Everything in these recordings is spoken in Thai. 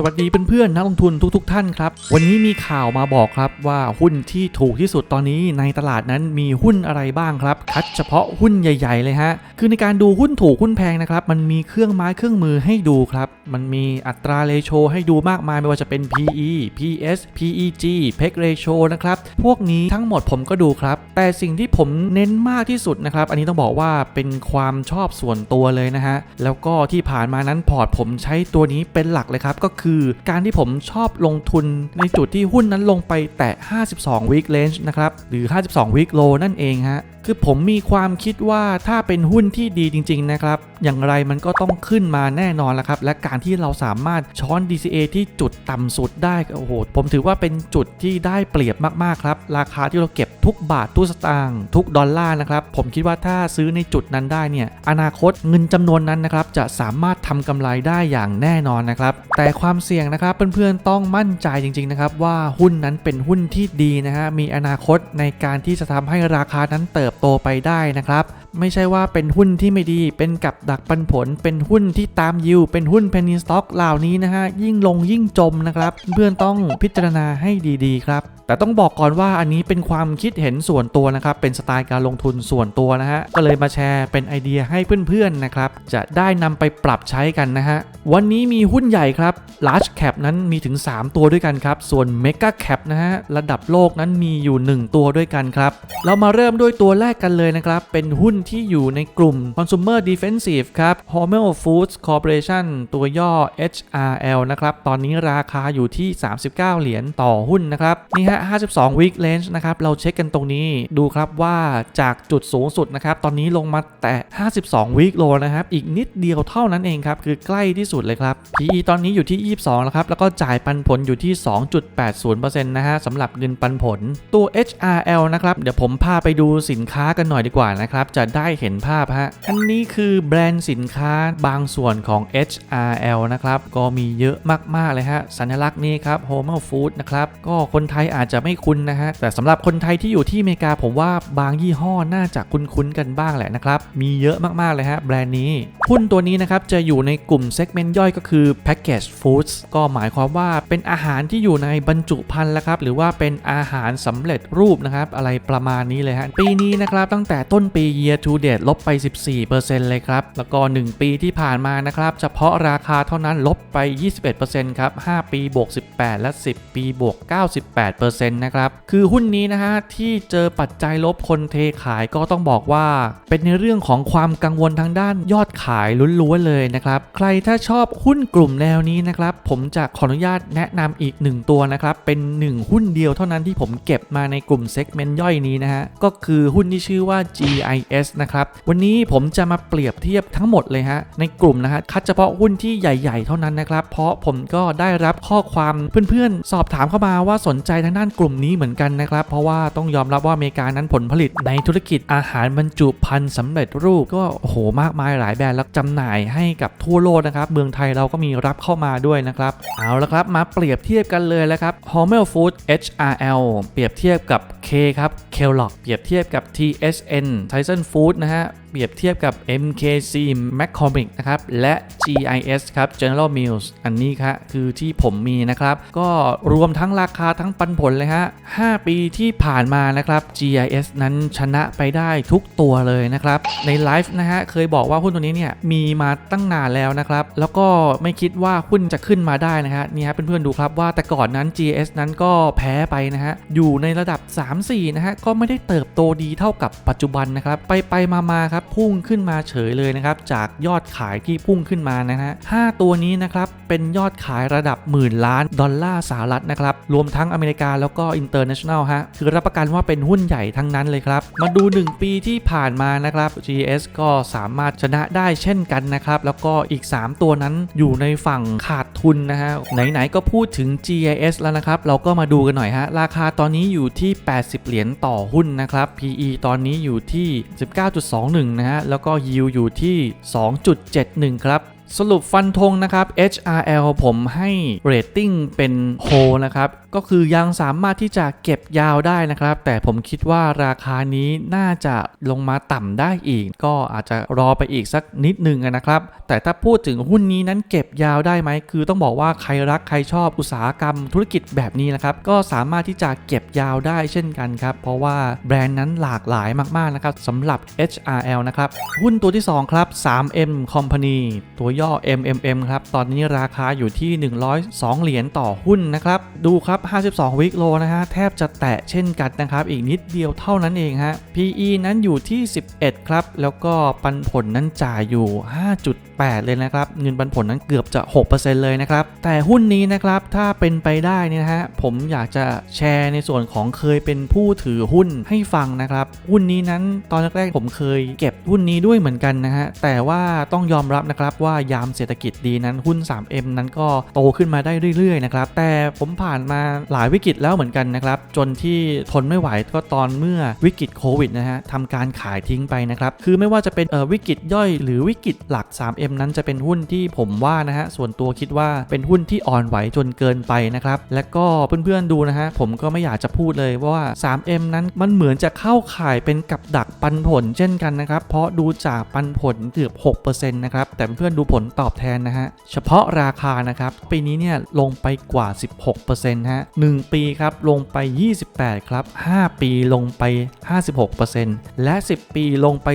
สวัสดีเพื่อนๆนักลงทุนทุกๆทท่านครับ วันนี้มีข่าวมาบอกครับว่าหุ้นที่ถูกที่สุดตอนนี้ในตลาดนั้นมีหุ้นอะไรบ้างครับ คัดเฉพาะหุ้นใหญ่ ๆ เลยฮะ คือในการดูหุ้นถูกหุ้นแพงนะครับ มันมีเครื่องไม้เครื่องมือให้ดูครับ มันมีอัตราเรโชให้ดูมากมายไม่ว่าจะเป็น PE PS PEG PEG ratio นะครับ พวกนี้ทั้งหมดผมก็ดูครับ แต่สิ่งที่ผมเน้นมากที่สุดนะครับ อันนี้ต้องบอกว่าเป็นความชอบส่วนตัวเลยนะฮะ แล้วก็ที่ผ่านมานั้นพอร์ตผมใช้ตัวนี้เป็นหลักเลยครับ ก็คือการที่ผมชอบลงทุนในจุดที่หุ้นนั้นลงไปแต่ 52 week range นะครับ หรือ 52 week low นั่นเองฮะคือผมมีความคิดว่าถ้าเป็นหุ้นที่ดีจริง ๆ นะครับ อย่างไรมันก็ต้องขึ้นมาแน่นอนแล้วครับ และการที่เราสามารถช้อน DCA ที่จุดต่ำสุดได้โอ้โหผมถือว่าเป็นจุดที่ได้เปรียบมากๆครับ ราคาที่เราเก็บทุกบาททุกสตางค์ทุกดอลลาร์นะครับ ผมคิดว่าถ้าซื้อในจุดนั้นได้เนี่ยอนาคตเงินจำนวนนั้นนะครับจะสามารถทำกำไรได้อย่างแน่นอนนะครับ แต่ความเสี่ยงนะครับเพื่อนๆต้องมั่นใจจริง ๆ นะครับ ว่าหุ้นนั้นเป็นหุ้นที่ดีนะฮะมีอนาคตในการที่จะทำให้ราคานั้นเติบโตไปได้นะครับ ไม่ใช่ว่าเป็นหุ้นที่ไม่ดี เป็นกับดักปันผล เป็นหุ้นที่ตามยิว เป็นหุ้นเพนนีสต็อกเหล่านี้นะฮะ ยิ่งลงยิ่งจมนะครับ เพื่อนต้องพิจารณาให้ดีๆครับ แต่ต้องบอกก่อนว่าอันนี้เป็นความคิดเห็นส่วนตัวนะครับ เป็นสไตล์การลงทุนส่วนตัวนะฮะ ก็เลยมาแชร์เป็นไอเดียให้เพื่อนๆนะครับ จะได้นำไปปรับใช้กันนะฮะ วันนี้มีหุ้นใหญ่ครับ large cap นั้นมีถึง 3 ตัวด้วยกันครับ ส่วน mega cap นะฮะ ระดับโลกนั้นมีอยู่ 1 ตัวด้วยกันครับ เรามาเริ่มด้วยตัวแรกกันเลยนะครับ เป็นหุ้นที่อยู่ในกลุ่ม consumer defensive ครับ Hormel Foods Corporation ตัวย่อ HRL นะครับ ตอนนี้ราคาอยู่ที่ 39 เหรียญต่อหุ้นนะครับ นี่ฮะ 52 week range นะครับ เราเช็คกันตรงนี้ดูครับว่าจากจุดสูงสุดนะครับ ตอนนี้ลงมาแต่ 52 week low นะครับ อีกนิดเดียวเท่านั้นเองครับ คือใกล้ที่สุดเลยครับ PE ตอนนี้อยู่ที่ 22 แล้วครับ แล้วก็จ่ายปันผลอยู่ที่ 2.80%นะฮะสำหรับเงินปันผล ตัว HRL นะครับ เดี๋ยวผมพาไปดูสินค้ากันหน่อยดีกว่านะครับ จะได้เห็นภาพฮะ อันนี้คือแบรนด์สินค้าบางส่วนของ HRL นะครับ ก็มีเยอะมากๆเลยฮะ สัญลักษณ์นี้ครับ Home Food นะครับ ก็คนไทยอาจจะไม่คุ้นนะฮะ แต่สำหรับคนไทยที่อยู่ที่อเมริกาผมว่าบางยี่ห้อน่าจะคุ้นๆกันบ้างแหละนะครับ มีเยอะมากๆเลยฮะแบรนด์นี้ หุ้นตัวนี้นะครับจะอยู่ในกลุ่มเซกเมนต์ย่อยก็คือ Package Foods ก็หมายความว่าเป็นอาหารที่อยู่ในบรรจุภัณฑ์แล้วครับ หรือว่าเป็นอาหารสำเร็จรูปนะครับ อะไรประมาณนี้เลยฮะ ปีนี้นะครับตั้งแต่ต้นปี year to date ลบไป 14%เลยครับ แล้วก็ 1 ปีที่ผ่านมานะครับ เฉพาะราคาเท่านั้นลบไป 21%ครับ 5 ปีบวก 18 และ 10 ปีบวก 98%นะครับ คือหุ้นนี้นะฮะ ที่เจอปัจจัยลบคนเทขายก็ต้องบอกว่า เป็นในเรื่องของความกังวลทางด้านยอดขายล้วนๆเลยนะครับ ใครถ้าชอบหุ้นกลุ่มแนวนี้นะครับ ผมจะขออนุญาตแนะนำอีก 1 ตัวนะครับ เป็น 1 หุ้นเดียวเท่านั้นที่ผมเก็บมาในกลุ่มเซกเมนต์ย่อยนี้นะฮะก็คือหุ้นที่ชื่อว่า GIS นะครับ วันนี้ผมจะมาเปรียบเทียบทั้งหมดเลยฮะ ในกลุ่มนะฮะ คัดเฉพาะหุ้นที่ใหญ่ ๆ เท่านั้นนะครับ เพราะผมก็ได้รับข้อความเพื่อนๆ สอบถามเข้ามาว่าสนใจทางด้านกลุ่มนี้เหมือนกันนะครับ เพราะว่าต้องยอมรับว่าอเมริกานั้นผลผลิตในธุรกิจอาหารบรรจุภัณฑ์สำเร็จรูปก็โหมากมายหลายแบรนด์แล้วจำหน่ายให้กับทั่วโลกนะครับ เมืองไทยเราก็มีรับเข้ามาด้วยนะครับ เอาละครับ มาเปรียบเทียบกันเลยแล้วครับ Hormel Food HRL เปรียบเทียบกับ K ครับ Kellogg เปรียบเทียบกับ TSN Tyson Food นะฮะ เปรียบเทียบกับ MKC McCormick นะครับ และ GIS ครับ General Mills อันนี้ครับคือที่ผมมีนะครับ ก็รวมทั้งราคาทั้งปันผลเลยฮะ 5 ปีที่ผ่านมานะครับ GIS นั้นชนะไปได้ทุกตัวเลยนะครับ ในไลฟ์นะฮะ เคยบอกว่าหุ้นตัวนี้เนี่ย มีมาตั้งนานแล้วนะครับ แล้วก็ไม่คิดว่าหุ้นจะขึ้นมาได้นะฮะนี่ฮะเพื่อนๆดูครับว่าแต่ก่อนนั้น GIS นั้นก็แพ้ไปนะฮะ อยู่ในระดับ 3-4 นะฮะ ก็ไม่ได้เติบโตดีเท่ากับปัจจุบันนะครับ ไปไปมาๆครับมาครับพุ่งขึ้นมาเฉยเลยนะครับจากยอดขายที่พุ่งขึ้นมานะฮะ5ตัวนี้นะครับเป็นยอดขายระดับหมื่นล้านดอลลาร์สหรัฐนะครับรวมทั้งอเมริกาแล้วก็อินเตอร์เนชั่นแนลฮะคือรับประกันว่าเป็นหุ้นใหญ่ทั้งนั้นเลยครับ มาดู 1 ปีที่ผ่านมานะครับ GS ก็สามารถชนะได้เช่นกันนะครับแล้วก็อีก 3 ตัวนั้นอยู่ในฝั่งขาดทุนนะฮะไหนๆก็พูดถึง GIS แล้วนะครับเราก็มาดูกันหน่อยฮะราคาตอนนี้อยู่ที่ 80 เหรียญต่อหุ้นนะครับ PE ตอนนี้อยู่ที่ 19.21 1นะฮะแล้วก็ยิวอยู่ที่ 2.71 ครับ สรุปฟันธงนะครับ HRL ผมให้เรตติ้งเป็นโฮนะครับ ก็คือยังสามารถที่จะเก็บยาวได้นะครับ แต่ผมคิดว่าราคานี้น่าจะลงมาต่ำได้อีก ก็อาจจะรอไปอีกสักนิดนึงนะครับ แต่ถ้าพูดถึงหุ้นนี้นั้นเก็บยาวได้ไหม คือต้องบอกว่าใครรักใครชอบอุตสาหกรรมธุรกิจแบบนี้นะครับ ก็สามารถที่จะเก็บยาวได้เช่นกันครับ เพราะว่าแบรนด์นั้นหลากหลายมากๆนะครับสำหรับ HRL นะครับ หุ้นตัวที่2ครับ 3M Company ตัวย่อ MMM ครับ ตอนนี้ราคาอยู่ที่ 102 เหรียญต่อหุ้นนะครับ ดูครับ 52 วิกโลนะฮะ แทบจะแตะเช่นกันนะครับ อีกนิดเดียวเท่านั้นเองฮะ PE นั้นอยู่ที่ 11 ครับ แล้วก็ปันผลนั้นจ่ายอยู่ 8 เลยนะครับ เงินปันผลนั้นเกือบจะ 6%เลยนะครับ แต่หุ้นนี้นะครับถ้าเป็นไปได้นี่นะฮะผมอยากจะแชร์ในส่วนของเคยเป็นผู้ถือหุ้นให้ฟังนะครับ หุ้นนี้นั้นตอนแรกๆผมเคยเก็บหุ้นนี้ด้วยเหมือนกันนะฮะแต่ว่าต้องยอมรับนะครับว่ายามเศรษฐกิจดีนั้นหุ้น 3M นั้นก็โตขึ้นมาได้เรื่อยๆนะครับแต่ผมผ่านมาหลายวิกฤตแล้วเหมือนกันนะครับจนที่ทนไม่ไหวก็ตอนเมื่อวิกฤตโควิดนะฮะทำการขายทิ้งไปนะครับคือไม่ว่าจะเป็นเออวิกฤตย่อยหรือวิกฤตหลัก 3M นั้นจะเป็นหุ้นที่ผมว่านะฮะส่วนตัวคิดว่าเป็นหุ้นที่อ่อนไหวจนเกินไปนะครับและก็เพื่อนๆดูนะฮะผมก็ไม่อยากจะพูดเลยว่า 3M นั้นมันเหมือนจะเข้าข่ายเป็นกับดักปันผลเช่นกันนะครับเพราะดูจากปันผลเกือบ6%นะครับแต่เพื่อนดูผลตอบแทนนะฮะเฉพาะราคานะครับปีนี้เนี่ยลงไปกว่า 16%ฮะ1ปีครับลงไป 28 ครับ 5 ปีลงไป 56%และ 10 ปีลงไป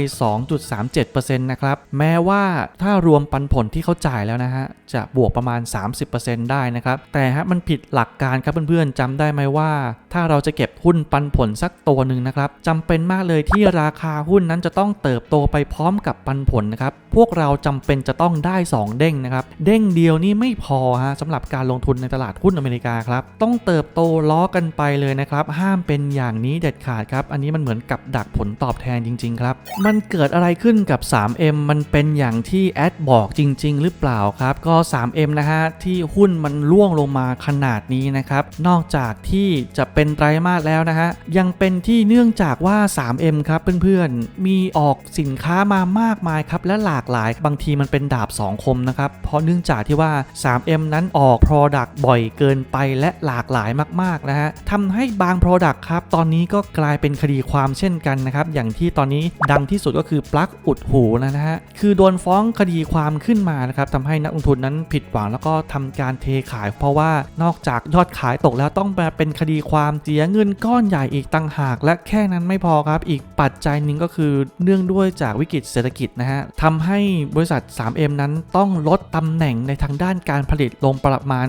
2.37%นะครับแม้ว่าถ้ารวมปันผลที่เขาจ่ายแล้วนะฮะ จะบวกประมาณ 30%ได้นะครับ แต่ฮะมันผิดหลักการครับเพื่อนๆจำได้ไหมว่า ถ้าเราจะเก็บหุ้นปันผลสักตัวหนึ่งนะครับจำเป็นมากเลยที่ราคาหุ้นนั้นจะต้องเติบโตไปพร้อมกับปันผลนะครับ พวกเราจำเป็นจะต้องได้ 2 เด้งนะครับ เด้งเดียวนี่ไม่พอฮะสำหรับการลงทุนในตลาดหุ้นอเมริกาครับ ต้องเติบโตล้อกันไปเลยนะครับ ห้ามเป็นอย่างนี้เด็ดขาดครับ อันนี้มันเหมือนกับดักผลตอบแทนจริง ๆ ครับ มันเกิดอะไรขึ้นกับ 3M มันเป็นอย่างที่แอดบอกจริง ๆ หรือเปล่าครับ ก็ 3M นะฮะ ที่หุ้นมันร่วงลงมาขนาดนี้นะครับ นอกจากที่จะเป็นไตรมาสแล้วนะฮะ ยังเป็นที่เนื่องจากว่า 3M ครับเพื่อนๆ มีออกสินค้ามามากมายครับ และหลากหลายบางทีมันเป็นดาบสองคมนะครับ เพราะเนื่องจากที่ว่า 3M นั้นออก Product บ่อยเกินไปและหลากหลายมากๆนะฮะทำให้บาง Product ครับ ตอนนี้ก็กลายเป็นคดีความเช่นกันนะครับ อย่างที่ตอนนี้ดังที่สุดก็คือปลั๊กอุดหูนะฮะ คือโดนฟ้องคดีความขึ้นมานะครับทำให้นักลงทุนนั้นผิดหวังแล้วก็ทำการเทขาย เพราะว่านอกจากยอดขายตกแล้วต้องมาเป็นคดีความเสียเงินก้อนใหญ่อีกต่างหาก และแค่นั้นไม่พอครับ อีกปัจจัยหนึ่งก็คือเนื่องด้วยจากวิกฤตเศรษฐกิจนะฮะทำให้บริษัท 3M นั้นต้องลดตำแหน่งในทางด้านการผลิตลงประมาณ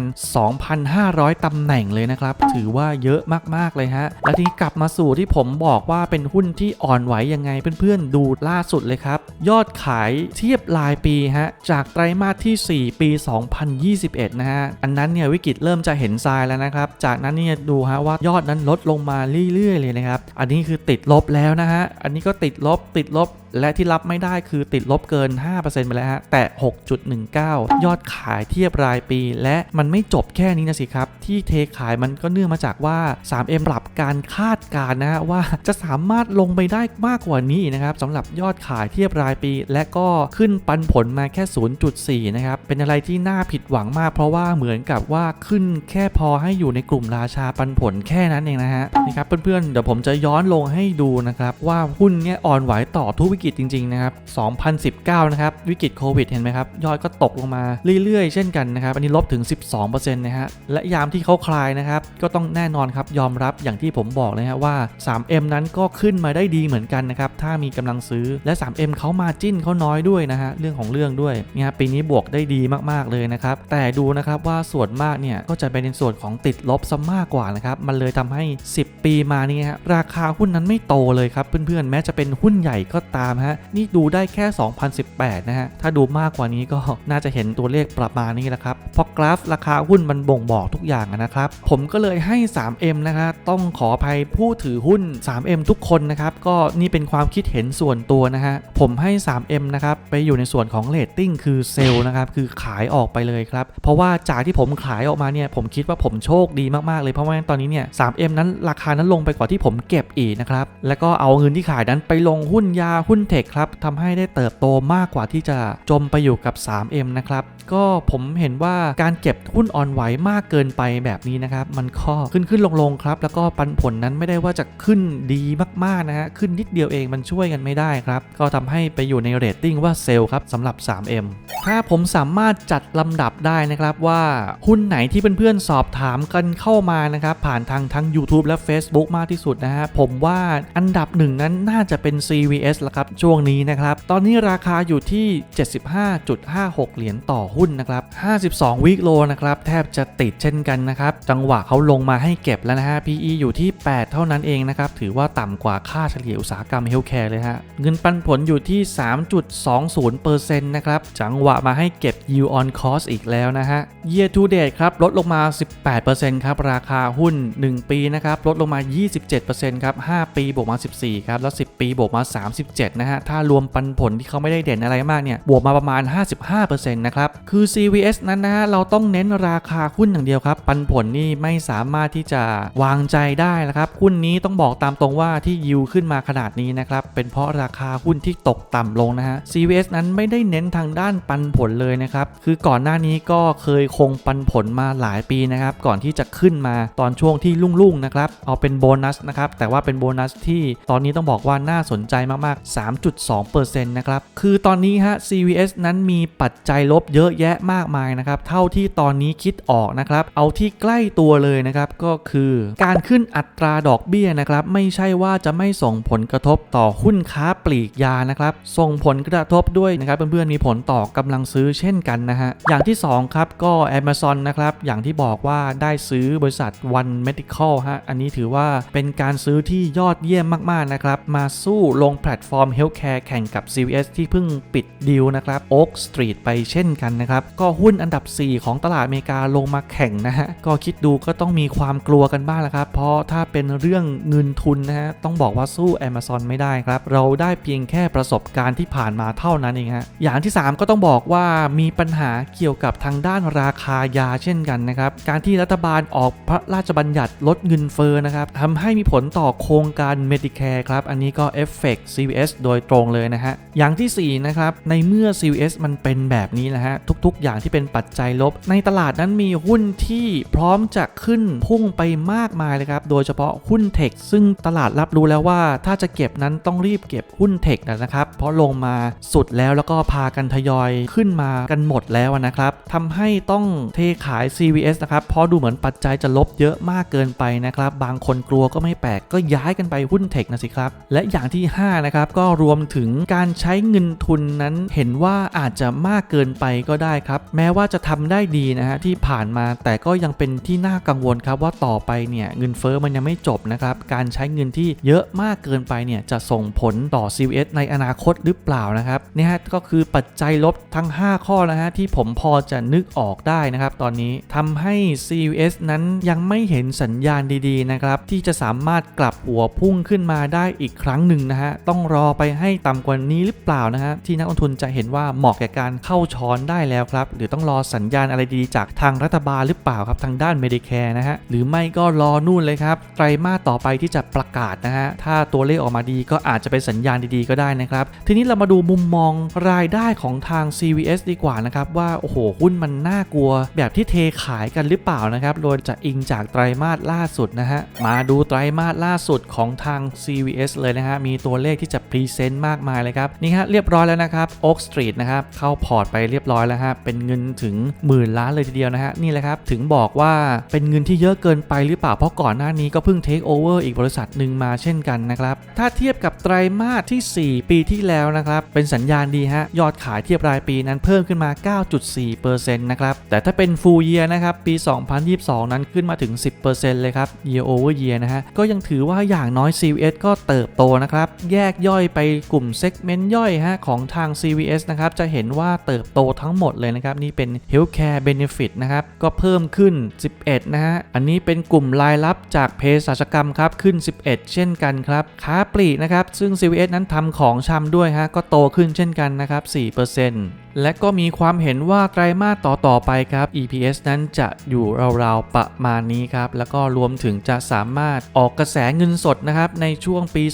2,500ตำแหน่งเลยนะครับ ถือว่าเยอะมากๆเลยฮะและทีนี้กลับมาสู่ที่ผมบอกว่าเป็นหุ้นที่อ่อนไหวยังไงเพื่อนๆ ดูล่าสุดเลยครับ ยอดขายเทียบรายปีฮะ จากไตรมาสที่ 4 ปี 2021 นะฮะ อันนั้นเนี่ยวิกฤตเริ่มจะเห็นทรายแล้วนะครับ จากนั้นเนี่ยดูฮะว่ายอดนั้นลดลงมาเรื่อยๆ เลยนะครับ อันนี้คือติดลบแล้วนะฮะ อันนี้ก็ติดลบติดลบ และที่รับไม่ได้คือติดลบเกิน 5%ไปแล้วฮะ แต่ 6.19 ยอดขายเทียบรายปี และมันไม่จบแค่นี้นะสิครับ ที่เทขายมันก็เนื่องมาจากว่า 3M ปรับการคาดการณ์นะฮะว่าจะสามารถลงไปได้มากกว่านี้นะครับสำหรับยอดขายเทียบรายปี และก็ขึ้นปันผลมาแค่ 0.4 นะครับ เป็นอะไรที่น่าผิดหวังมาก เพราะว่าเหมือนกับว่าขึ้นแค่พอให้อยู่ในกลุ่มราชาปันผลแค่นั้นเองนะฮะนี่ครับเพื่อนๆเดี๋ยวผมจะย้อนลงให้ดูนะครับว่าหุ้นเนี่ยอ่อนไหวต่อทุกวิกฤตจริงๆนะครับ 2019 นะครับ วิกฤตโควิดเห็นไหมครับ ยอดก็ตกลงมาเรื่อยๆ เช่นกันนะครับ อันนี้ลบถึง 12%นะฮะ และยามที่เขาคลายนะครับ ก็ต้องแน่นอนครับ ยอมรับอย่างที่ผมบอกเลยฮะว่า 3M นั้นก็ขึ้นมาได้ดีเหมือนกันนะครับ ถ้ามีกำลังซื้อ และ 3M เขามาจิ้นเขาน้อยด้วยนะฮะ เรื่องของเรื่องด้วยเนี่ยปีนี้บวกได้ดีมากๆเลยนะครับ แต่ดูนะครับว่าส่วนมากเนี่ยก็จะเป็นในส่วนของติดลบซะมากกว่านะครับ มันเลยทำให้ 10 ปีมานี่ฮะราคาหุ้นนั้นไม่โตเลยครับเพื่อนๆ แม้จะเป็นหุ้นใหญ่ก็ตามฮะนี่ดูได้แค่ 2018 นะฮะ ถ้าดูมากกว่านี้ก็น่าจะเห็นตัวเลขประมาณนี้แหละครับเพราะกราฟราคาหุ้นมันบ่งบอกทุกอย่างนะครับ ผมก็เลยให้ 3M นะครับต้องขออภัยผู้ถือหุ้น 3M ทุกคนนะครับ ก็นี่เป็นความคิดเห็นส่วนตัวนะฮะ ผมให้ 3M นะครับไปอยู่ในส่วนของเลตติ้งคือเซลล์นะครับ คือขายออกไปเลยครับ เพราะว่าจากที่ผมขายออกมาเนี่ย ผมคิดว่าผมโชคดีมาก ๆ เลย เพราะว่าตอนนี้เนี่ย 3M นั้นราคานั้นลงไปกว่าที่ผมเก็บอีกนะครับ แล้วก็เอาเงินที่ขายนั้นไปลงหุ้นยาหุ้นหุ้นเทคครับทำให้ได้เติบโตมากกว่าที่จะจมไปอยู่กับ 3M นะครับ ก็ผมเห็นว่าการเก็บหุ้นอ่อนไหวมากเกินไปแบบนี้นะครับ มันก็ขึ้นขึ้นลงลงครับ แล้วก็ปันผลนั้นไม่ได้ว่าจะขึ้นดีมากๆนะฮะขึ้นนิดเดียวเองมันช่วยกันไม่ได้ครับ ก็ทำให้ไปอยู่ในเรตติ้งว่าเซลล์ครับสำหรับ 3M ถ้าผมสามารถจัดลำดับได้นะครับว่าหุ้นไหนที่เพื่อนๆสอบถามกันเข้ามานะครับผ่านทางทั้ง YouTube และ Facebook มากที่สุดนะฮะผมว่าอันดับหนึ่งนั้นน่าจะเป็น CVS ละครับช่วงนี้นะครับตอนนี้ราคาอยู่ที่ 75.56 เหรียญต่อหุ้นนะครับ 52 วิกโลนะครับแทบจะติดเช่นกันนะครับ จังหวะเขาลงมาให้เก็บแล้วนะฮะ PE อยู่ที่ 8 เท่านั้นเองนะครับ ถือว่าต่ำกว่าค่าเฉลี่ยอุตสาหกรรมเฮลท์แคร์เลยฮะ เงินปันผลอยู่ที่ 3.20%นะครับ จังหวะมาให้เก็บ yield on cost อีกแล้วนะฮะ year to date ครับลดลงมา 18%ครับราคาหุ้น 1 ปีนะครับลดลงมา 27%ครับ5ปีบวกมา 14ครับแล้ว 10 ปีบวกมา 37นะฮะถ้ารวมปันผลที่เขาไม่ได้เด่นอะไรมากเนี่ยบวกมาประมาณ 55%นะครับคือ CVS นั้นนะฮะเราต้องเน้นราคาหุ้นอย่างเดียวครับ ปันผลนี่ไม่สามารถที่จะวางใจได้นะครับหุ้นนี้ต้องบอกตามตรงว่าที่ยิวขึ้นมาขนาดนี้นะครับเป็นเพราะราคาหุ้นที่ตกต่ำลงนะฮะ CVS นั้นไม่ได้เน้นทางด้านปันผลเลยนะครับคือก่อนหน้านี้ก็เคยคงปันผลมาหลายปีนะครับก่อนที่จะขึ้นมาตอนช่วงที่รุ่งๆนะครับเอาเป็นโบนัสนะครับแต่ว่าเป็นโบนัสที่ตอนนี้ต้องบอกว่าน่าสนใจมากๆ 3.2%นะครับคือตอนนี้ฮะ CVS นั้นมีปัจจัยลบเยอะแยะมากมายนะครับ เท่าที่ตอนนี้คิดออกนะครับ เอาที่ใกล้ตัวเลยนะครับ ก็คือการขึ้นอัตราดอกเบี้ยนะครับ ไม่ใช่ว่าจะไม่ส่งผลกระทบต่อหุ้นค้าปลีกยานะครับ ส่งผลกระทบด้วยนะครับ เพื่อนๆมีผลต่อกำลังซื้อเช่นกันนะฮะ อย่างที่ 2 ครับ ก็ Amazon นะครับ อย่างที่บอกว่าได้ซื้อบริษัท One Medical ฮะ อันนี้ถือว่าเป็นการซื้อที่ยอดเยี่ยมมากๆนะครับ มาสู้ลงแพลตฟอร์ม Healthcare แข่งกับ CVS ที่เพิ่งปิดดีลนะครับ Oak Street ไปเช่นกันนะครับ ก็หุ้นอันดับ 4 ของตลาดอเมริกาลงมาแข่งนะฮะ ก็คิดดูก็ต้องมีความกลัวกันบ้างละครับ เพราะถ้าเป็นเรื่องเงินทุนนะฮะ ต้องบอกว่าสู้ Amazon ไม่ได้ครับ เราได้เพียงแค่ประสบการณ์ที่ผ่านมาเท่านั้นเองฮะ อย่างที่ 3 ก็ต้องบอกว่ามีปัญหาเกี่ยวกับทางด้านราคายาเช่นกันนะครับ การที่รัฐบาลออกพระราชบัญญัติลดเงินเฟ้อนะครับทำให้มีผลต่อโครงการ Medicare ครับ อันนี้ก็เอฟเฟกต์ CVS โดยตรงเลยนะฮะ อย่างทีสี่4นะครับ ในเมื่อ CVS มันเป็นแบบนี้นะฮะทุทุกๆ อย่างที่เป็นปัจจัยลบ ในตลาดนั้นมีหุ้นที่พร้อมจะขึ้นพุ่งไปมากมายเลยครับ โดยเฉพาะหุ้นเทคซึ่งตลาดรับรู้แล้วว่าถ้าจะเก็บนั้นต้องรีบเก็บหุ้นเทคนะครับ เพราะลงมาสุดแล้วแล้วก็พากันทยอยขึ้นมากันหมดแล้วนะครับทำให้ต้องเทขาย CVS นะครับ เพราะดูเหมือนปัจจัยจะลบเยอะมากเกินไปนะครับ บางคนกลัวก็ไม่แปลกก็ย้ายกันไปหุ้นเทคนะสิครับ และอย่างที่ 5 นะครับ ก็รวมถึงการใช้เงินทุนนั้นเห็นว่าอาจจะมากเกินไปก็ได้ครับ แม้ว่าจะทำได้ดีนะฮะที่ผ่านมาแต่ก็ยังเป็นที่น่ากังวลครับว่าต่อไปเนี่ยเงินเฟอ้อมันยังไม่จบนะครับการใช้เงินที่เยอะมากเกินไปเนี่ยจะส่งผลต่อ CVS ในอนาคตหรือเปล่านะครับเนี่ยฮะก็คือปัจจัยลบทั้ง 5 ข้อนะฮะที่ผมพอจะนึกออกได้นะครับ ตอนนี้ทำให้ CVS นั้นยังไม่เห็นสัญญาณดีๆนะครับที่จะสามารถกลับหัวพุ่งขึ้นมาได้อีกครั้งหนึ่งนะฮะต้องรอไปให้ต่ำกว่านี้หรือเปล่านะฮะที่นักลงทุนจะเห็นว่าเหมาะแก่การเข้าช้อนได้แล้วครับ หรือต้องรอสัญญาณอะไรดีจากทางรัฐบาลหรือเปล่าครับทางด้าน Medicare นะฮะ หรือไม่ก็รอนู่นเลยครับ ไตรมาสต่อไปที่จะประกาศนะฮะ ถ้าตัวเลขออกมาดีก็อาจจะเป็นสัญญาณดีๆก็ได้นะครับ ทีนี้เรามาดูมุมมองรายได้ของทาง CVS ดีกว่านะครับ ว่า โอ้โหหุ้นมันน่ากลัว แบบที่เทขายกันหรือเปล่านะครับโดยจะอิงจากไตรมาสล่าสุดนะฮะมาดูไตรมาสล่าสุดของทาง CVS เลยนะฮะมีตัวเลขที่จะพรีเซนต์มากมายเลยครับนี่ฮะเรียบร้อยแล้วนะครับ Oak Street นะครับเข้าพอร์ตไปเรียบร้อยแล้วฮะเป็นเงินถึงหมื่นล้านเลยทีเดียวนะฮะนี่แหละครับถึงบอกว่าเป็นเงินที่เยอะเกินไปหรือเปล่าเพราะก่อนหน้านี้ก็เพิ่งเทคโอเวอร์อีกบริษัทหนึ่งมาเช่นกันนะครับถ้าเทียบกับไตรมาสที่ 4 ปีที่แล้วนะครับเป็นสัญญาณดีฮะยอดขายเทียบรายปีนั้นเพิ่มขึ้นมา 9.4%นะครับแต่ถ้าเป็น full year นะครับปี 2022 นั้นขึ้นมาถึง 10%เลยครับ year over year นะฮะก็ยังถือว่าอย่างน้อย CVS ก็เติบโตนะครับแยกย่อยไปกลุ่ม segment ย่อยฮะของทาง CVS นะครับจะเห็นว่าเติบโตทั้งหมดเลยนะครับ นี่เป็น healthcare benefit นะครับ ก็เพิ่มขึ้น 11 นะฮะ อันนี้เป็นกลุ่มรายรับจากเภสัชกรรมครับ ขึ้น 11 เช่นกันครับค้าปลีกนะครับ ซึ่ง CVS นั้นทำของชำด้วยฮะก็โตขึ้นเช่นกันนะครับ4% และก็มีความเห็นว่าไตรมาสต่อ ๆ ไปครับ EPS นั้นจะอยู่ราวๆประมาณนี้ครับ แล้วก็รวมถึงจะสามารถออกกระแสเงินสดนะครับในช่วงปี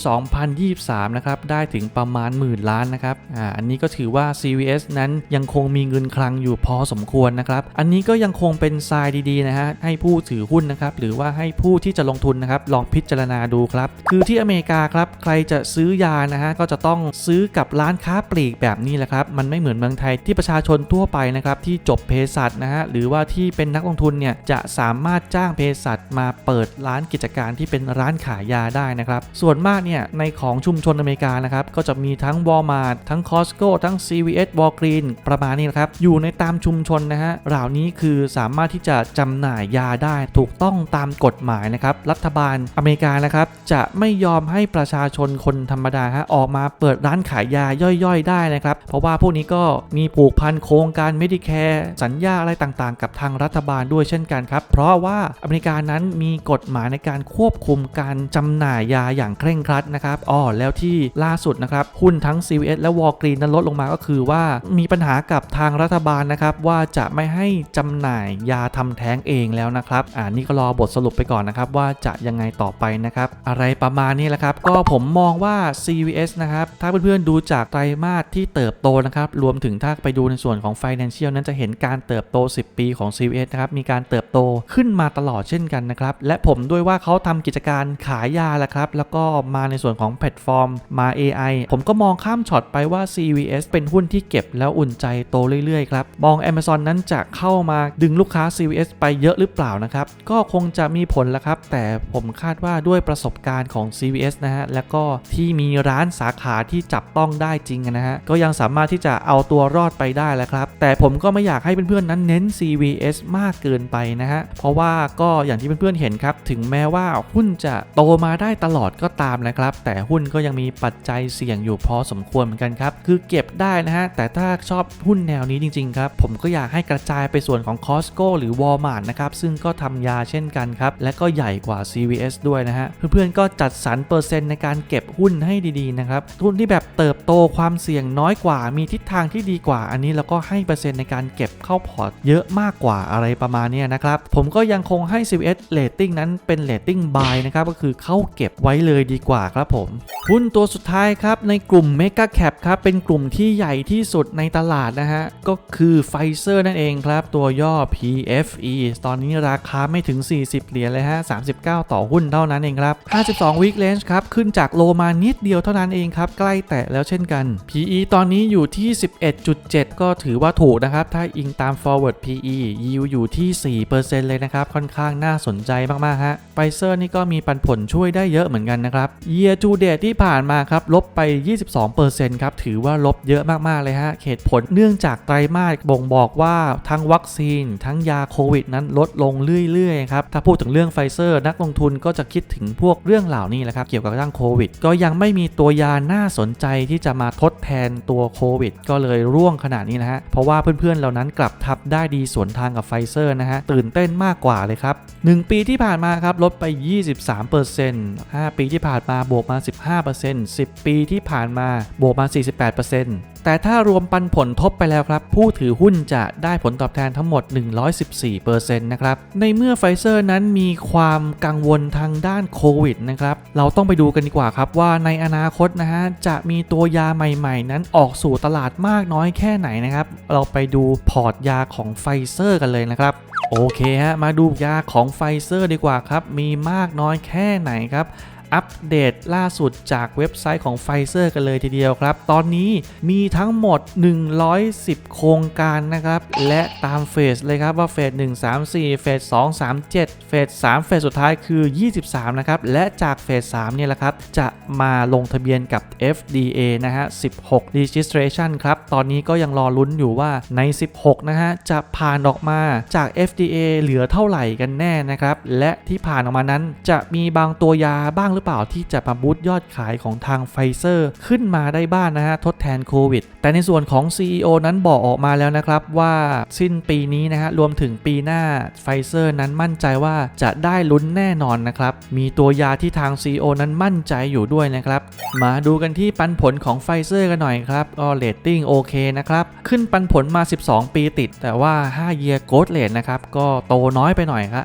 2023 นะครับ ได้ถึงประมาณหมื่นล้านนะครับ อ่า อันนี้ก็ถือว่า CVS นั้นยังคงมีเงินคลังอยู่พอสมควรนะครับ อันนี้ก็ยังคงเป็นทรายดีๆนะฮะ ให้ผู้ถือหุ้นนะครับ หรือว่าให้ผู้ที่จะลงทุนนะครับ ลองพิจารณาดูครับ คือที่อเมริกาครับ ใครจะซื้อยานะฮะ ก็จะต้องซื้อกับร้านค้าปลีกแบบนี้แหละครับ มันไม่เหมือนเมืองไทยที่ประชาชนทั่วไปนะครับที่จบเภสัชนะฮะหรือว่าที่เป็นนักลงทุนเนี่ยจะสามารถจ้างเภสัชมาเปิดร้านกิจการที่เป็นร้านขายยาได้นะครับส่วนมากเนี่ยในของชุมชนอเมริกานะครับก็จะมีทั้ง Walmart ทั้ง Costco ทั้ง CVS Walgreen ประมาณนี้นะครับอยู่ในตามชุมชนนะฮะเหล่านี้คือสามารถที่จะจำหน่ายยาได้ถูกต้องตามกฎหมายนะครับรัฐบาลอเมริกานะครับจะไม่ยอมให้ประชาชนคนธรรมดาฮะออกมาเปิดร้านขายยาย่อยๆ ได้นะครับ เพราะว่าพวกนี้ก็มีีผูกพันโครงการ Medicare สัญญาอะไรต่างๆ กับทางรัฐบาลด้วยเช่นกันครับ เพราะว่าอเมริกานั้นมีกฎหมายในการควบคุมการจำหน่ายยาอย่างเคร่งครัดนะครับอ๋อแล้วที่ล่าสุดนะครับหุ้นทั้ง CVS และ Walgreens นั้นลดลงมาก็คือว่ามีปัญหากับทางรัฐบาลนะครับว่าจะไม่ให้จำหน่ายยาทำแท้งเองแล้วนะครับอ่านี่ก็รอบทสรุปไปก่อนนะครับว่าจะยังไงต่อไปนะครับอะไรประมาณนี้แหละครับก็ผมมองว่า CVS นะครับถ้าเพื่อนๆดูจากไตรมาสที่เติบโตนะครับรวมถึงถ้าไปดูในส่วนของ Financial นั้นจะเห็นการเติบโต 10 ปีของ CVS นะครับมีการเติบโตขึ้นมาตลอดเช่นกันนะครับและผมด้วยว่าเขาทำกิจการขายยาแหละครับแล้วก็มาในส่วนของแพลตฟอร์มมา AI ผมก็มองข้ามช็อตไปว่า CVS เป็นหุ้นที่เก็บแล้วอุ่นใจโตเรื่อยๆครับมอง Amazon นั้นจะเข้ามาดึงลูกค้า CVS ไปเยอะหรือเปล่านะครับก็คงจะมีผลล้วครับ แต่ผมคาดว่าด้วยประสบการณ์ของ CVS นะฮะแล้วก็ที่มีร้านสาขาที่จับต้องได้จริงนะฮะก็ยังสามารถที่จะเอาตัวรอดไปได้แล้วครับ แต่ผมก็ไม่อยากให้เพื่อนๆนั้นเน้น CVS มากเกินไปนะฮะ เพราะว่าก็อย่างที่เพื่อนๆเห็นครับ ถึงแม้ว่าหุ้นจะโตมาได้ตลอดก็ตามนะครับ แต่หุ้นก็ยังมีปัจจัยเสี่ยงอยู่พอสมควรเหมือนกันครับ คือเก็บได้นะฮะ แต่ถ้าชอบหุ้นแนวนี้จริงๆครับ ผมก็อยากให้กระจายไปส่วนของ Costco หรือ Walmart นะครับ ซึ่งก็ทำยาเช่นกันครับ และก็ใหญ่กว่า CVS ด้วยนะฮะ เพื่อนๆก็จัดสรรเปอร์เซ็นต์ในการเก็บหุ้นให้ดีๆนะครับ หุ้นที่แบบเติบโตความเสี่ยงน้อยกว่า มีทิศทางที่ดีกว่า อันนี้เราก็ให้เปอร์เซ็นต์ในการเก็บเข้าพอร์ตเยอะมากกว่าอะไรประมาณนี้นะครับ ผมก็ยังคงให้ CVS rating นั้นเป็น rating buy นะครับ ก็คือเข้าเก็บไว้เลยดีกว่าครับผม หุ้นตัวสุดท้ายครับ ในกลุ่ม Mega Cap ครับ เป็นกลุ่มที่ใหญ่ที่สุดในตลาดนะฮะ ก็คือไฟเซอร์นั่นเองครับ ตัวย่อ PFE ตอนนี้ราคาไม่ถึง 40 เหรียญเลยฮะ 39 ต่อหุ้นเท่านั้นเองครับ 52 week range ครับ ขึ้นจากโลมานิดเดียวเท่านั้นเองครับ ใกล้แตะแล้วเช่นกัน PE ตอนนี้อยู่ที่1.7ก็ถือว่าถูกนะครับ ถ้าอิงตาม forward PE yield อยู่ที่ 4%เลยนะครับ ค่อนข้างน่าสนใจมาก ๆ ฮะไฟเซอร์นี่ก็มีปันผลช่วยได้เยอะเหมือนกันนะครับ year to date ที่ผ่านมาครับ ลบไป 22%ครับ ถือว่าลบเยอะมาก ๆ เลยฮะเหตุผลเนื่องจากไตรมาสบ่งบอกว่าทั้งวัคซีน ทั้งยาโควิดนั้นลดลงเรื่อย ๆ ครับ ถ้าพูดถึงเรื่องไฟเซอร์ นักลงทุนก็จะคิดถึงพวกเรื่องเหล่านี้แหละครับ เกี่ยวกับเรื่องโควิด ก็ยังไม่มีตัวยาน่าสนใจที่จะมาทดแทนตัวโควิด ก็เลยร่่วงขนาดนี้นะฮะ เพราะว่าเพื่อนๆเหล่านั้นกลับทับได้ดีสวนทางกับไฟเซอร์นะฮะ ตื่นเต้นมากกว่าเลยครับ 1 ปีที่ผ่านมาครับ ลดไป 23% 5 ปีที่ผ่านมาบวกมา 15% 10 ปีที่ผ่านมาบวกมา 48% แต่ถ้ารวมปันผลทบไปแล้วครับ ผู้ถือหุ้นจะได้ผลตอบแทนทั้งหมด 114%นะครับ ในเมื่อไฟเซอร์นั้นมีความกังวลทางด้านโควิดนะครับ เราต้องไปดูกันดีกว่าครับว่าในอนาคตนะฮะ จะมีตัวยาใหม่ๆ นั้นออกสู่ตลาดมากน้อยแค่ไหนนะครับ เราไปดูพอร์ตยาของไฟเซอร์กันเลยนะครับโอเคฮะมาดูยาของไฟเซอร์ดีกว่าครับ มีมากน้อยแค่ไหนครับ อัปเดตล่าสุดจากเว็บไซต์ของไฟเซอร์กันเลยทีเดียวครับ ตอนนี้มีทั้งหมด 110 โครงการนะครับ และตามเฟสเลยครับว่าเฟส1 3 4 เฟส2 3 7 เฟส3เฟสสุดท้ายคือ 23 นะครับ และจากเฟส3เนี่ยแหละครับ จะมาลงทะเบียนกับ FDA นะฮะ 16 registration ครับ ตอนนี้ก็ยังรอลุ้นอยู่ว่าใน 16 นะฮะ จะผ่านออกมาจาก FDA เหลือเท่าไหร่กันแน่นะครับ และที่ผ่านออกมานั้นจะมีบางตัวยาบ้างหรือรือเปล่าที่จะมาบูตยอดขายของทางไฟเซอร์ขึ้นมาได้บ้างนนะฮะทดแทนโควิด แต่ในส่วนของ CEO นั้นบอกออกมาแล้วนะครับว่าสิ้นปีนี้นะฮะรวมถึงปีหน้าไฟเซอร์นั้นมั่นใจว่าจะได้ลุ้นแน่นอนนะครับ มีตัวยาที่ทาง CEO นั้นมั่นใจอยู่ด้วยนะครับ มาดูกันที่ปันผลของไฟเซอร์กันหน่อยครับก็เรตติ้งโอเคนะครับ ขึ้นปันผลมา 12 ปีติด แต่ว่า5 year growth rate นะครับ ก็โตน้อยไปหน่อยครับ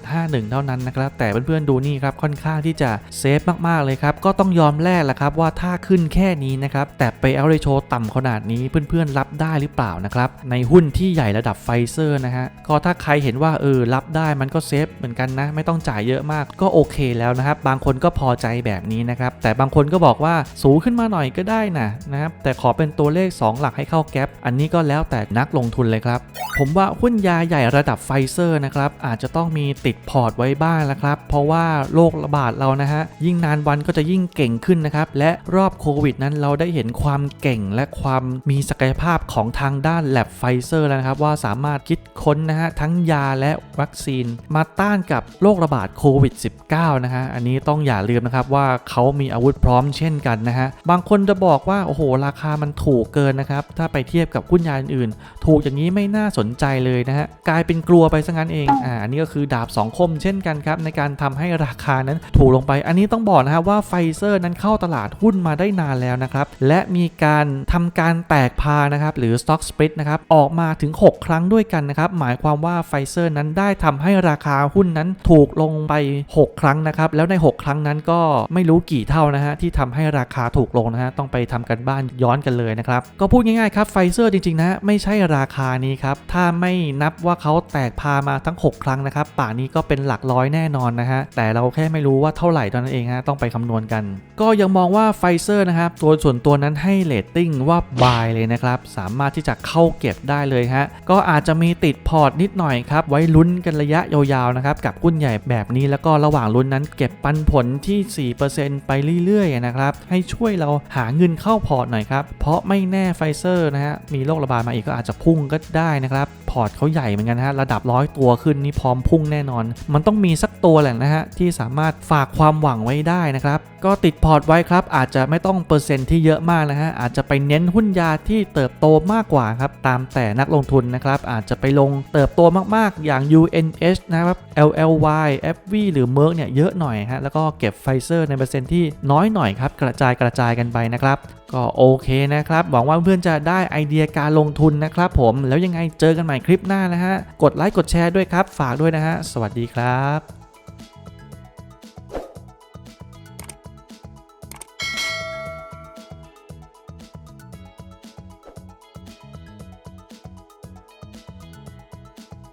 5.51 เท่านั้นนะครับ แต่เพื่อนๆดูนี่ครับ ค่อนข้างที่จะเซฟมากๆเลยครับ ก็ต้องยอมแลกแหละครับว่าถ้าขึ้นแค่นี้นะครับ แต่ไปเอาเรโชต่ำขนาดนี้เพื่อนๆรับได้หรือเปล่านะครับ ในหุ้นที่ใหญ่ระดับไฟเซอร์นะฮะ ก็ถ้าใครเห็นว่าเออรับได้มันก็เซฟเหมือนกันนะ ไม่ต้องจ่ายเยอะมากก็โอเคแล้วนะครับ บางคนก็พอใจแบบนี้นะครับ แต่บางคนก็บอกว่าสูงขึ้นมาหน่อยก็ได้นะนะครับ แต่ขอเป็นตัวเลข 2 หลักให้เข้าแก๊ปอันนี้ก็แล้วแต่นักลงทุนเลยครับ ผมว่าหุ้นยาใหญ่ระดับไฟเซอร์นะครับอาจจะต้องมีติดพอร์ตไว้บ้างแล้วครับ เพราะว่าโรคระบาดเรานะฮะยิ่งนานวันก็จะยิ่งเก่งขึ้นนะครับและรอบโควิดนั้นเราได้เห็นความเก่งและความมีศักยภาพของทางด้านแลบไฟเซอร์แล้วนะครับว่าสามารถคิดค้นนะฮะทั้งยาและวัคซีน มาต้านกับโรคระบาดโควิด -19 นะฮะอันนี้ต้องอย่าลืมนะครับว่าเขามีอาวุธพร้อมเช่นกันนะฮะบางคนจะบอกว่าโอ้โห ราคามันถูกเกินนะครับถ้าไปเทียบกับหุ้นยาอื่นๆถูกอย่างนี้ไม่น่าสนใจเลยนะฮะกลายเป็นกลัวไปซะงั้นเองอ่าอันนี้ก็คือดาบสองคมเช่นกันครับในการทำให้ราคานั้นถูกลงไปอันนี้ต้องบอกนะครับว่าไฟเซอร์นั้นเข้าตลาดหุ้นมาได้นานแล้วนะครับ และมีการทำการแตกพานะครับหรือ stock split นะครับออกมาถึง 6 ครั้งด้วยกันนะครับ หมายความว่าไฟเซอร์นั้นได้ทำให้ราคาหุ้นนั้นถูกลงไป 6 ครั้งนะครับ แล้วใน 6 ครั้งนั้นก็ไม่รู้กี่เท่านะฮะที่ทำให้ราคาถูกลงนะฮะต้องไปทำกันบ้านย้อนกันเลยนะครับ ก็พูดง่ายๆครับไฟเซอร์จริงๆนะไม่ใช่ราคานี้ครับถ้าไม่นับว่าเขาแตกพามาทั้ง 6 ครั้งนะครับป่านี้ก็เป็นหลักร้อยแน่นอนนะฮะแต่เราแค่ไม่รู้ว่าเท่าไหร่นั้นเองฮะต้องไปคำนวณกัน ก็ยังมองว่าไฟเซอร์นะครับตัวส่วนตัวนั้นให้เลตติ้งว่าบายเลยนะครับ สามารถที่จะเข้าเก็บได้เลยฮะก็อาจจะมีติดพอร์ตนิดหน่อยครับไว้ลุ้นกันระยะยาวๆนะครับกับหุ้นใหญ่แบบนี้แล้วก็ระหว่างลุ้นนั้นเก็บปันผลที่ 4%ไปเรื่อยๆนะครับให้ช่วยเราหาเงินเข้าพอร์ตหน่อยครับเพราะไม่แน่ไฟเซอร์นะฮะมีโรคระบาดมาอีกก็อาจจะพุ่งก็ได้นะครับพอร์ตเขาใหญ่เหมือนกันฮะระดับร้อยตัวขึ้นนี่พร้อมพุ่งแน่นอน มันต้องมีสักตัวแหละนะฮะที่สามารถฝากความหวังไว้ได้นะครับ ก็ติดพอร์ตไว้ครับ อาจจะไม่ต้องเปอร์เซ็นต์ที่เยอะมากนะฮะ อาจจะไปเน้นหุ้นยาที่เติบโตมากกว่าครับ ตามแต่นักลงทุนนะครับ อาจจะไปลงเติบโตมากๆ อย่าง UNH นะครับ LLY FV หรือ Merck เนี่ยเยอะหน่อยฮะ แล้วก็เก็บไฟเซอร์ในเปอร์เซ็นต์ที่น้อยหน่อยครับ กระจายกระจายกันไปนะครับ ก็โอเคนะครับ หวังว่าเพื่อนจะได้ไอเดียการลงทุนนะครับผม แล้วยังไงเจอกันใหม่คลิปหน้านะฮะ กดไลค์กดแชร์ด้วยครับ ฝากด้วยนะฮะ สวัสดีครับ